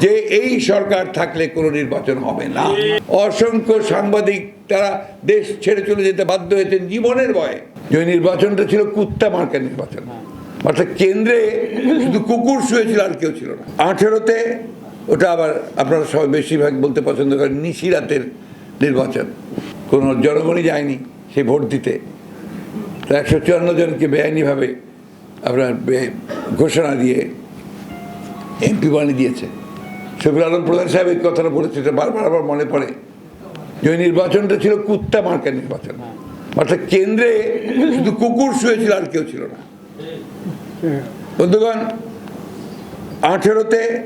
যে এই সরকার থাকলে কোনো নির্বাচন হবে না। অসংখ্য সাংবাদিক তারা দেশ ছেড়ে চলে যেতে বাধ্য হয়েছেন জীবনের ভয়ে। যে নির্বাচনটা ছিল কুত্তা মার্কা নির্বাচন। অর্থাৎ কেন্দ্রে শুধু কুকুর শুয়েছিল আর কেউ ছিল না। আঠেরোতে ওটা আবার আপনারা সবাই বেশিরভাগ বলতে পছন্দ করেন নিশিরাতের নির্বাচন। কোনো জনগণই যায়নি সেই ভোট দিতে। একশো চুয়ান্ন জনকে বেআইনিভাবে আপনার ঘোষণা দিয়ে এমপি বানিয়ে দিয়েছে। শফির আলম প্রধান সাহেব এই কথাটা বলেছে, এটা বারবার আবার মনে পড়ে। যে নির্বাচনটা ছিল কুত্তা মার্কা নির্বাচন। অর্থাৎ কেন্দ্রে শুধু কুকুর শুয়েছিল আর কেউ ছিল না। বন্ধুগণ, আঠেরোতে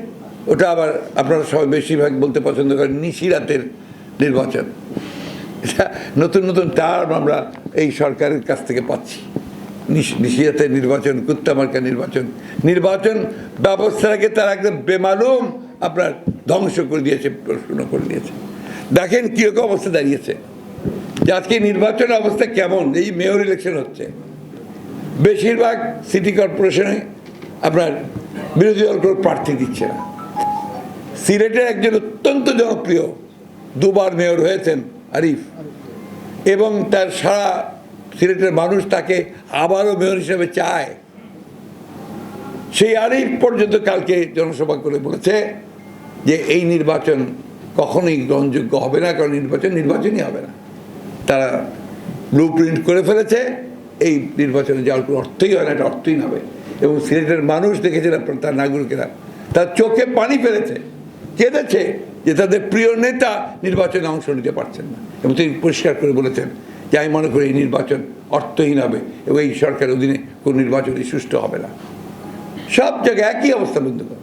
ওটা আবার আপনারা সবাই বেশিরভাগ বলতে পছন্দ করেন, নিশিরাতের নির্বাচন। নতুন নতুন টার্ম আমরা এই সরকারের কাছ থেকে পাচ্ছি। নিশ- নিশিরাতের নির্বাচন, কুত্তা কুত্তামার্কা নির্বাচন। নির্বাচন ব্যবস্থাটাকে তারা একদম বেমালুম আপনার ধ্বংস করে দিয়েছে, প্রশ্ন করে দিয়েছে দেখেন কীরকম অবস্থা দাঁড়িয়েছে। যে আজকে নির্বাচনের অবস্থা কেমন, এই মেয়র ইলেকশন হচ্ছে। বেশিরভাগ সিটি কর্পোরেশনে আপনার বিরোধী দল কোনো প্রার্থী দিচ্ছে না। সিলেটের একজন অত্যন্ত জনপ্রিয় দুবার মেয়র হয়েছেন আরিফ। এবং তার সারা সিলেটের মানুষ তাকে আবারও মেয়র হিসেবে চায়। সেই আরিফ পর্যন্ত কালকে জনসভা করে বলেছে যে এই নির্বাচন কখনোই গ্রহণযোগ্য হবে না, কারণ নির্বাচন নির্বাচনই হবে না। তারা ব্লু প্রিন্ট করে ফেলেছে, এই নির্বাচনে যাওয়ার কোনো অর্থই হয় না, এটা অর্থই হবে। এবং সিলেটের মানুষ দেখেছেন আপনার তার নাগরিকেরা। তার চোখে পানি ফেলেছে, কেঁদেছে যে তাদের প্রিয় নেতা নির্বাচনে অংশ নিতে পারছেন না। এবং তিনি পরিষ্কার করে বলেছেন যে আমি মনে করি এই নির্বাচন অর্থহীন হবে এবং এই সরকারের অধীনে কোনো নির্বাচনই সুষ্ঠু হবে না। সব জায়গায় একই অবস্থা বন্ধুগণ।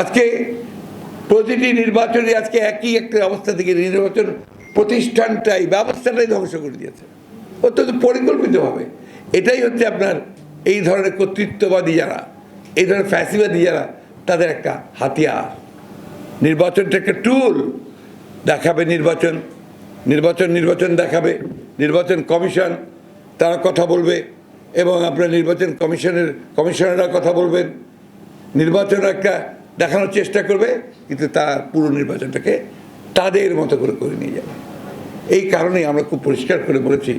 আজকে প্রতিটি নির্বাচনে আজকে একই একটা অবস্থা থেকে নির্বাচন প্রতিষ্ঠানটাই, ব্যবস্থাটাই ধ্বংস করে দিয়েছে। অত্যন্ত পরিকল্পিতভাবে। এটাই হচ্ছে আপনার এই ধরনের কর্তৃত্ববাদী যারা, এই ধরনের ফ্যাসিবাদী যারা, তাদের একটা হাতিয়ার। নির্বাচনটা একটা টুল দেখাবে নির্বাচন নির্বাচন নির্বাচন দেখাবে, নির্বাচন কমিশন, তারা কথা বলবে, এবং আপনার নির্বাচন কমিশনের, কমিশনাররা কথা বলবেন। নির্বাচন একটা দেখানোর চেষ্টা করবে, কিন্তু তার পুরো নির্বাচনটাকে তাদের মতো করে করে নিয়ে যাবে। এই কারণেই আমরা খুব পরিষ্কার করে বলেছি,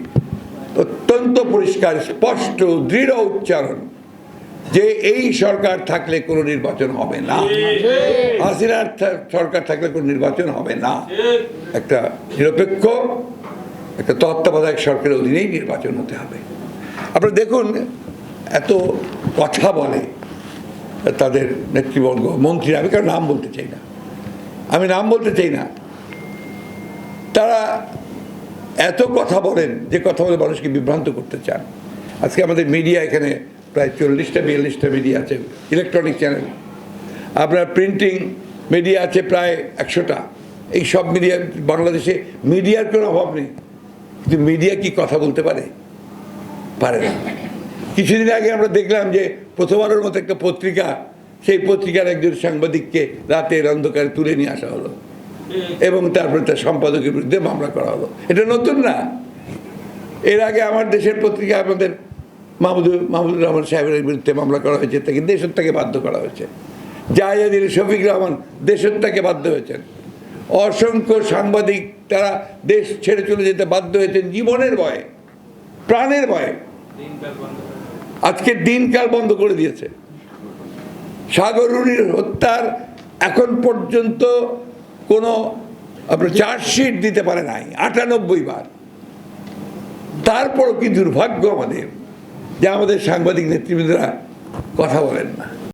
অত্যন্ত পরিষ্কার, স্পষ্ট, দৃঢ় উচ্চারণ যে এই সরকার থাকলে কোনো নির্বাচন হবে না। হাসিনার সরকার থাকলে কোনো নির্বাচন হবে না। একটা নিরপেক্ষ, একটা তত্ত্বাবধায়ক সরকারের অধীনেই নির্বাচন হতে হবে। আপনারা দেখুন, এত কথা বলে তাদের নেতৃবর্গ, মন্ত্রী আমি কারও নাম বলতে চাই না। আমি নাম বলতে চাই না। তারা এত কথা বলেন, যে কথা বলে মানুষকে বিভ্রান্ত করতে চান। আজকে আমাদের মিডিয়া এখানে প্রায় চল্লিশটা, বিয়াল্লিশটা মিডিয়া আছে, ইলেকট্রনিক চ্যানেল। আপনার প্রিন্টিং মিডিয়া আছে প্রায় একশোটা। এই সব মিডিয়া, বাংলাদেশে মিডিয়ার কোনো অভাব নেই। কিন্তু মিডিয়া কি কথা বলতে পারে? পারে না। কিছুদিন আগে আমরা দেখলাম যে প্রথমবারের মতো একটা পত্রিকা, সেই পত্রিকার একজন সাংবাদিককে রাতের অন্ধকারে তুলে নিয়ে আসা হলো। এবং তারপরে তার সম্পাদকের বিরুদ্ধে মামলা করা হলো। এটা নতুন না। এর আগে আমার দেশের পত্রিকা আমাদের মাহমুদুর মাহমুদুর রহমান সাহেবের বিরুদ্ধে মামলা করা হয়েছে, তাকে দেশত্যাগে বাধ্য করা হয়েছে। জাহাদিল শফিক রহমান দেশত্যাগে বাধ্য হয়েছেন। অসংখ্য সাংবাদিক তারা দেশ ছেড়ে চলে যেতে বাধ্য হয়েছেন জীবনের ভয়ে, প্রাণের ভয়ে। আজকে দিনকাল বন্ধ করে দিয়েছে। সাগরুনির হত্যার এখন পর্যন্ত কোনো আপনার চার্জশিট দিতে পারে নাই, আটানব্বই বার। তারপরও কি দুর্ভাগ্য আমাদের যে আমাদের সাংবাদিক নেতৃবৃন্দরা কথা বলেন না।